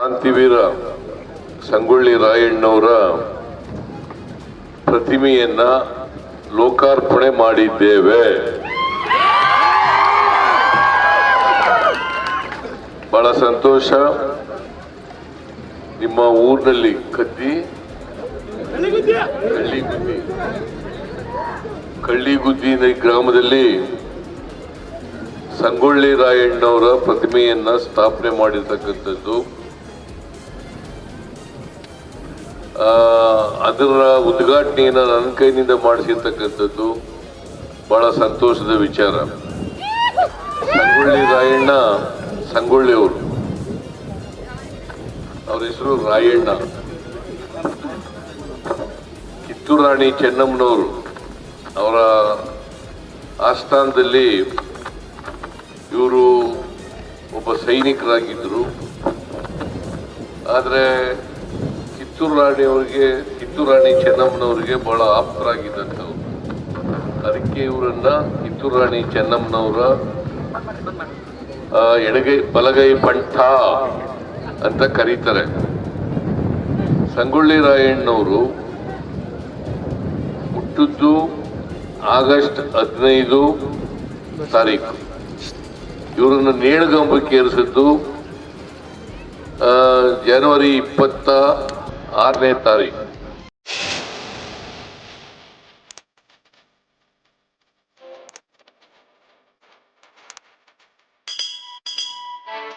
ಕ್ರಾಂತಿವೀರ ಸಂಗೊಳ್ಳಿ ರಾಯಣ್ಣವರ ಪ್ರತಿಮೆಯನ್ನ ಲೋಕಾರ್ಪಣೆ ಮಾಡಿದ್ದೇವೆ. ಬಹಳ ಸಂತೋಷ. ನಿಮ್ಮ ಊರಿನಲ್ಲಿ ಕದ್ದಿ, ಕಳ್ಳಿಗುದ್ದಿ. ಕಳ್ಳಿಗುದ್ದಿ ಗ್ರಾಮದಲ್ಲಿ ಸಂಗೊಳ್ಳಿ ರಾಯಣ್ಣವರ ಪ್ರತಿಮೆಯನ್ನ ಸ್ಥಾಪನೆ ಮಾಡಿರ್ತಕ್ಕಂಥದ್ದು. ಅದರ ಉದ್ಘಾಟನೆಯನ್ನು ನನ್ನ ಕೈನಿಂದ ಮಾಡಿಸಿರ್ತಕ್ಕಂಥದ್ದು ಬಹಳ ಸಂತೋಷದ ವಿಚಾರ. ಸಂಗೊಳ್ಳಿ ರಾಯಣ್ಣ, ಸಂಗೊಳ್ಳಿ ಅವರು ಹೆಸರು ರಾಯಣ್ಣ. ಕಿತ್ತೂರು ರಾಣಿ ಚೆನ್ನಮ್ಮನವರು ಅವರ ಆಸ್ಥಾನದಲ್ಲಿ ಇವರು ಒಬ್ಬ ಸೈನಿಕರಾಗಿದ್ದರು. ಆದರೆ ಕಿತ್ತೂರು ರಾಣಿ ಅವರಿಗೆ, ಕಿತ್ತೂರು ರಾಣಿ ಚೆನ್ನಮ್ಮನವರಿಗೆ ಬಹಳ ಆಪ್ತರಾಗಿದ್ದಂಥವ್ರು. ಅದಕ್ಕೆ ಇವರನ್ನ ಕಿತ್ತೂರು ರಾಣಿ ಚೆನ್ನಮ್ಮನವರ ಎಡಗೈ, ಬಲಗೈ ಪಂಠ ಅಂತ ಕರೀತಾರೆ. ಸಂಗೊಳ್ಳಿ ರಾಯಣ್ಣವರು ಹುಟ್ಟಿದ್ದು ಆಗಸ್ಟ್ ಹದಿನೈದು ತಾರೀಕು. ಇವರನ್ನು ನೇಣುಗಂಬಕ್ಕೆ ಏರಿಸಿದ್ದು ಜನವರಿ ಇಪ್ಪತ್ತ ಆರನೇ ತಾರೀಕು